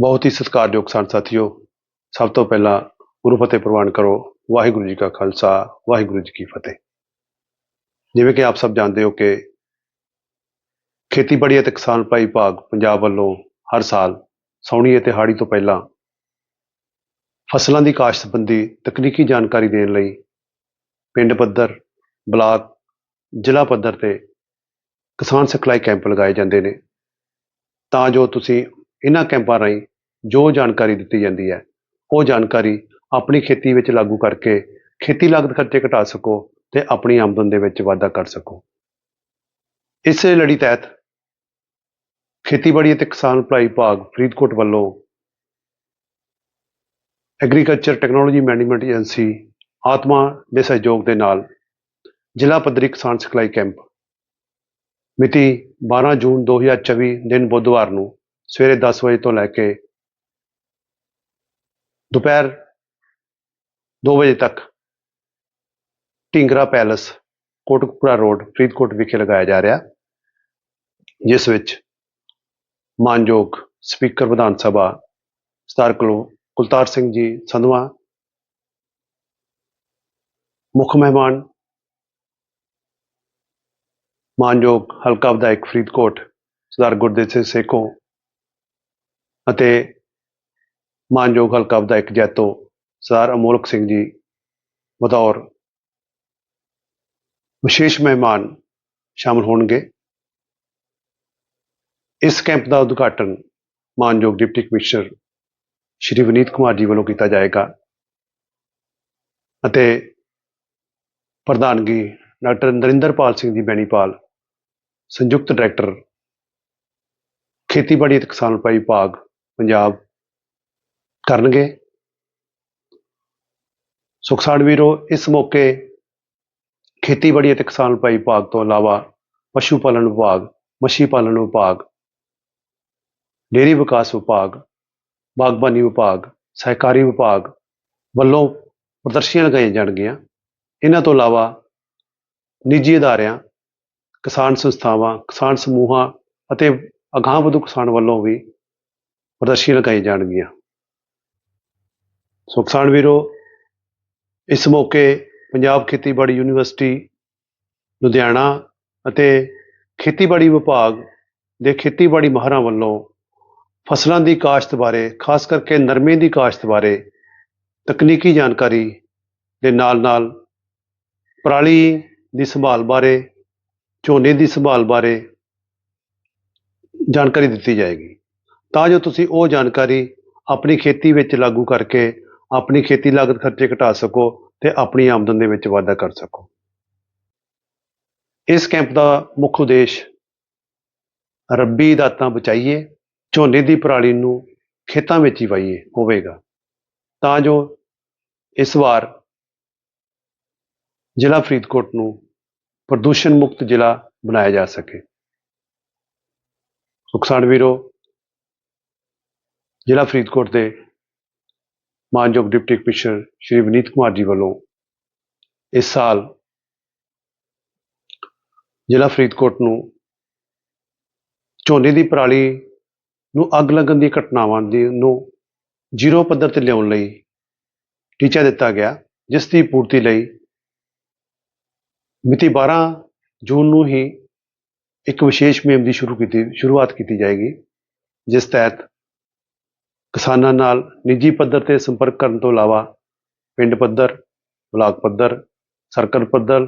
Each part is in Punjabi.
ਬਹੁਤ ਹੀ ਸਤਿਕਾਰਯੋਗ ਕਿਸਾਨ ਸਾਥੀਓ, ਸਭ ਤੋਂ ਪਹਿਲਾਂ ਗੁਰੂ ਫਤਿਹ ਪ੍ਰਵਾਨ ਕਰੋ, ਵਾਹਿਗੁਰੂ ਜੀ ਕਾ ਖਾਲਸਾ, ਵਾਹਿਗੁਰੂ ਜੀ ਕੀ ਫਤਿਹ। ਜਿਵੇਂ ਕਿ ਆਪ ਸਭ ਜਾਣਦੇ ਹੋ ਕਿ ਖੇਤੀਬਾੜੀ ਅਤੇ ਕਿਸਾਨ ਭਾਈ ਭਾਗ ਪੰਜਾਬ ਵੱਲੋਂ ਹਰ ਸਾਲ ਸਾਉਣੀ ਅਤੇ ਹਾੜੀ ਤੋਂ ਪਹਿਲਾਂ ਫਸਲਾਂ ਦੀ ਕਾਸ਼ਤ ਸੰਬੰਧੀ ਤਕਨੀਕੀ ਜਾਣਕਾਰੀ ਦੇਣ ਲਈ ਪਿੰਡ ਪੱਧਰ, ਬਲਾਕ, ਜ਼ਿਲ੍ਹਾ ਪੱਧਰ ਤੇ ਕਿਸਾਨ ਸਿਖਲਾਈ ਕੈਂਪ ਲਗਾਏ ਜਾਂਦੇ ਨੇ। ਤਾਂ ਜੋ ਤੁਸੀਂ ਇਹਨਾਂ ਕੈਂਪਾਂ ਰਾਹੀਂ ਜੋ ਜਾਣਕਾਰੀ ਦਿੱਤੀ ਜਾਂਦੀ ਹੈ, ਉਹ ਜਾਣਕਾਰੀ ਆਪਣੀ ਖੇਤੀ ਵਿੱਚ ਲਾਗੂ ਕਰਕੇ ਖੇਤੀ ਲਾਗਤ ਖਰਚੇ ਘਟਾ ਸਕੋ ਤੇ ਆਪਣੀ ਆਮਦਨ ਦੇ ਵਿੱਚ ਵਾਧਾ ਕਰ ਸਕੋ। ਇਸੇ ਲੜੀ ਤਹਿਤ ਖੇਤੀਬਾੜੀ ਅਤੇ ਕਿਸਾਨ ਭਲਾਈ ਵਿਭਾਗ ਫਰੀਦਕੋਟ ਵੱਲੋਂ ਐਗਰੀਕਲਚਰ ਟੈਕਨੋਲੋਜੀ ਮੈਨੇਜਮੈਂਟ ਏਜੰਸੀ ਆਤਮਾ ਦੇ ਸਹਿਯੋਗ ਦੇ ਨਾਲ ਜ਼ਿਲ੍ਹਾ ਪੱਧਰੀ ਕਿਸਾਨ ਸਿਖਲਾਈ ਕੈਂਪ ਮਿਤੀ 12 ਜੂਨ 2024 ਦਿਨ ਬੁੱਧਵਾਰ ਨੂੰ ਸਵੇਰੇ 10 ਵਜੇ ਤੋਂ ਲੈ ਕੇ ਦੁਪਹਿਰ 2 ਵਜੇ ਤੱਕ ਢਿੰਗਰਾ ਪੈਲਸ, ਕੋਟਕਪੁਰਾ ਰੋਡ, ਫਰੀਦਕੋਟ ਵਿਖੇ ਲਗਾਇਆ ਜਾ ਰਿਹਾ, ਜਿਸ ਵਿੱਚ ਮਾਨਯੋਗ ਸਪੀਕਰ ਵਿਧਾਨ ਸਭਾ ਸਰਦਾਰ ਕੁਲ, ਕੁਲਤਾਰ ਸਿੰਘ ਜੀ ਸੰਧਵਾ, ਮੁੱਖ ਮਹਿਮਾਨ, ਮਾਨਯੋਗ ਹਲਕਾ ਵਿਧਾਇਕ ਫਰੀਦਕੋਟ, ਸਰਦਾਰ ਗੁਰਦੇਵ ਸਿੰਘ ਸੇਖੋਂ ਅਤੇ ਮਾਨਯੋਗ ਹਲਕਾ ਵਿਧਾਇਕ ਜੈਤੋ ਸਰਦਾਰ ਅਮੋਲਕ ਸਿੰਘ ਜੀ ਬਤੌਰ ਵਿਸ਼ੇਸ਼ ਮਹਿਮਾਨ ਸ਼ਾਮਲ ਹੋਣਗੇ। ਇਸ ਕੈਂਪ ਦਾ ਉਦਘਾਟਨ ਮਾਨਯੋਗ ਡਿਪਟੀ ਕਮਿਸ਼ਨਰ ਸ਼੍ਰੀ ਵਿਨੀਤ ਕੁਮਾਰ ਜੀ ਵੱਲੋਂ ਕੀਤਾ ਜਾਏਗਾ ਅਤੇ ਪ੍ਰਧਾਨਗੀ ਡਾਕਟਰ ਨਰਿੰਦਰਪਾਲ ਸਿੰਘ ਜੀ ਬੈਣੀਪਾਲ, ਸੰਯੁਕਤ ਡਾਇਰੈਕਟਰ ਖੇਤੀਬਾੜੀ ਅਤੇ ਕਿਸਾਨ ਭਲਾਈ ਵਿਭਾਗ ਪੰਜਾਬ ਕਰਨਗੇ। ਸੁਖਸਾਨ ਵੀਰੋ, ਇਸ ਮੌਕੇ ਖੇਤੀਬਾੜੀ ਅਤੇ ਕਿਸਾਨ ਭਾਈ ਵਿਭਾਗ ਤੋਂ ਇਲਾਵਾ ਪਸ਼ੂ ਪਾਲਣ ਵਿਭਾਗ, ਮੱਛੀ ਪਾਲਣ ਵਿਭਾਗ, ਡੇਅਰੀ ਵਿਕਾਸ ਵਿਭਾਗ, ਬਾਗਬਾਨੀ ਵਿਭਾਗ, ਸਹਿਕਾਰੀ ਵਿਭਾਗ ਵੱਲੋਂ ਪ੍ਰਦਰਸ਼ਨੀਆਂ ਲਗਾਈਆਂ ਜਾਣਗੀਆਂ। ਇਹਨਾਂ ਤੋਂ ਇਲਾਵਾ ਨਿੱਜੀ ਅਦਾਰਿਆਂ, ਕਿਸਾਨ ਸੰਸਥਾਵਾਂ, ਕਿਸਾਨ ਸਮੂਹਾਂ ਅਤੇ ਅਗਾਂਹ ਵਧੂ ਕਿਸਾਨ ਵੱਲੋਂ ਵੀ ਪ੍ਰਦਰਸ਼ਨੀਆਂ ਲਗਾਈਆਂ ਜਾਣਗੀਆਂ। ਸੋ ਕਿਸਾਨ ਵੀਰੋ, ਇਸ ਮੌਕੇ ਪੰਜਾਬ ਖੇਤੀਬਾੜੀ ਯੂਨੀਵਰਸਿਟੀ, ਲੁਧਿਆਣਾ ਅਤੇ ਖੇਤੀਬਾੜੀ ਵਿਭਾਗ ਦੇ ਖੇਤੀਬਾੜੀ ਮਾਹਰਾਂ ਵੱਲੋਂ ਫਸਲਾਂ ਦੀ ਕਾਸ਼ਤ ਬਾਰੇ, ਖਾਸ ਕਰਕੇ ਨਰਮੇ ਦੀ ਕਾਸ਼ਤ ਬਾਰੇ ਤਕਨੀਕੀ ਜਾਣਕਾਰੀ ਦੇ ਨਾਲ ਨਾਲ ਪਰਾਲੀ ਦੀ ਸੰਭਾਲ ਬਾਰੇ, ਝੋਨੇ ਦੀ ਸੰਭਾਲ ਬਾਰੇ ਜਾਣਕਾਰੀ ਦਿੱਤੀ ਜਾਏਗੀ। ਤਾਂ ਜੋ ਤੁਸੀਂ ਉਹ ਜਾਣਕਾਰੀ ਆਪਣੀ ਖੇਤੀ ਵਿੱਚ ਲਾਗੂ ਕਰਕੇ ਆਪਣੀ ਖੇਤੀ ਲਾਗਤ ਖਰਚੇ ਘਟਾ ਸਕੋ ਤੇ ਆਪਣੀ ਆਮਦਨ ਦੇ ਵਿੱਚ ਵਾਧਾ ਕਰ ਸਕੋ। ਇਸ ਕੈਂਪ ਦਾ ਮੁੱਖ ਉਦੇਸ਼ ਰੱਬੀ ਦਾਤਾਂ ਬਚਾਈਏ, ਝੋਨੇ ਦੀ ਪਰਾਲੀ ਨੂੰ ਖੇਤਾਂ ਵਿੱਚ ਹੀ ਵਾਈਏ ਹੋਵੇਗਾ। ਤਾਂ ਜੋ ਇਸ ਵਾਰ ਜ਼ਿਲ੍ਹਾ ਫਰੀਦਕੋਟ ਨੂੰ ਪ੍ਰਦੂਸ਼ਣ ਮੁਕਤ ਜ਼ਿਲ੍ਹਾ ਬਣਾਇਆ ਜਾ ਸਕੇ। ਸੁਖਸਾਨ ਵੀਰੋ ਜ਼ਿਲ੍ਹਾ ਫਰੀਦਕੋਟ ਦੇ ਮਾਨਯੋਗ ਡਿਪਟੀ ਕਮਿਸ਼ਨਰ ਸ਼੍ਰੀ ਵਿਨੀਤ ਕੁਮਾਰ ਜੀ ਵੱਲੋਂ ਇਸ ਸਾਲ ਜ਼ਿਲ੍ਹਾ ਫਰੀਦਕੋਟ ਨੂੰ ਝੋਨੇ ਦੀ ਪਰਾਲੀ ਨੂੰ ਅੱਗ ਲੱਗਣ ਦੀ ਘਟਨਾਵਾਂ ਦੀ ਨੂੰ ਜ਼ੀਰੋ ਪੱਧਰ ਤੇ ਲਿਆਉਣ ਲਈ ਟੀਚਾ ਦਿੱਤਾ ਗਿਆ, ਜਿਸ ਦੀ ਪੂਰਤੀ ਲਈ ਮਿਤੀ 12 ਜੂਨ ਨੂੰ ਹੀ ਇੱਕ ਵਿਸ਼ੇਸ਼ ਮੁਹਿੰਮ ਦੀ ਸ਼ੁਰੂ ਕੀਤੀ, ਸ਼ੁਰੂਆਤ ਕੀਤੀ ਜਾਏਗੀ, ਜਿਸ ਤਹਿਤ ਕਿਸਾਨਾਂ ਨਾਲ ਨਿੱਜੀ ਪੱਧਰ ਤੇ ਸੰਪਰਕ ਕਰਨ ਤੋਂ ਇਲਾਵਾ ਪਿੰਡ ਪੱਧਰ, ਬਲਾਕ ਪੱਧਰ, ਸਰਕਲ ਪੱਧਰ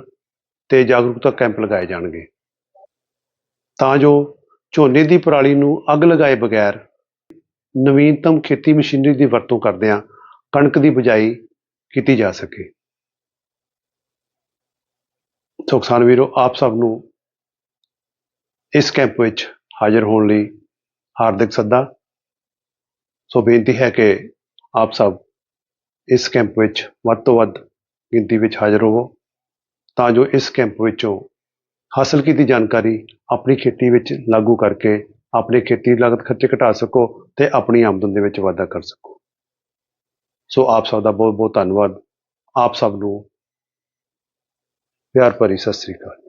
ਤੇ ਜਾਗਰੂਕਤਾ ਕੈਂਪ ਲਗਾਏ ਜਾਣਗੇ। ਤਾਂ ਜੋ ਝੋਨੇ ਦੀ ਪਰਾਲੀ ਨੂੰ ਅੱਗ ਲਗਾਏ ਬਗੈਰ ਨਵੀਨਤਮ ਖੇਤੀ ਮਸ਼ੀਨਰੀ ਦੀ ਵਰਤੋਂ ਕਰਦਿਆਂ ਕਣਕ ਦੀ ਬਜਾਈ ਕੀਤੀ ਜਾ ਸਕੇ। ਸੋ ਕਿਸਾਨ ਵੀਰੋ, ਆਪ ਸਭ ਨੂੰ ਇਸ ਕੈਂਪ ਵਿੱਚ ਹਾਜ਼ਰ ਹੋਣ ਲਈ ਹਾਰਦਿਕ ਸੱਦਾ। ਸੋ ਬੇਨਤੀ ਹੈ ਕਿ ਆਪ ਸਭ ਇਸ ਕੈਂਪ ਵਿੱਚ ਵੱਧ ਤੋਂ ਵੱਧ ਗਿਣਤੀ ਵਿੱਚ ਹਾਜ਼ਰ ਹੋਵੋ, ਤਾਂ ਜੋ ਇਸ ਕੈਂਪ ਵਿੱਚੋਂ ਹਾਸਲ ਕੀਤੀ ਜਾਣਕਾਰੀ ਆਪਣੀ ਖੇਤੀ ਵਿੱਚ ਲਾਗੂ ਕਰਕੇ ਆਪਣੀ ਖੇਤੀ ਲਾਗਤ ਖਰਚੇ ਘਟਾ ਸਕੋ ਤੇ ਆਪਣੀ ਆਮਦਨ ਦੇ ਵਿੱਚ ਵਾਧਾ ਕਰ ਸਕੋ। ਸੋ ਆਪ ਸਭ ਦਾ ਬਹੁਤ ਬਹੁਤ ਧੰਨਵਾਦ। ਆਪ ਸਭ ਨੂੰ ਪਿਆਰ ਭਰੀ ਸਤਿ ਸ੍ਰੀ ਅਕਾਲ।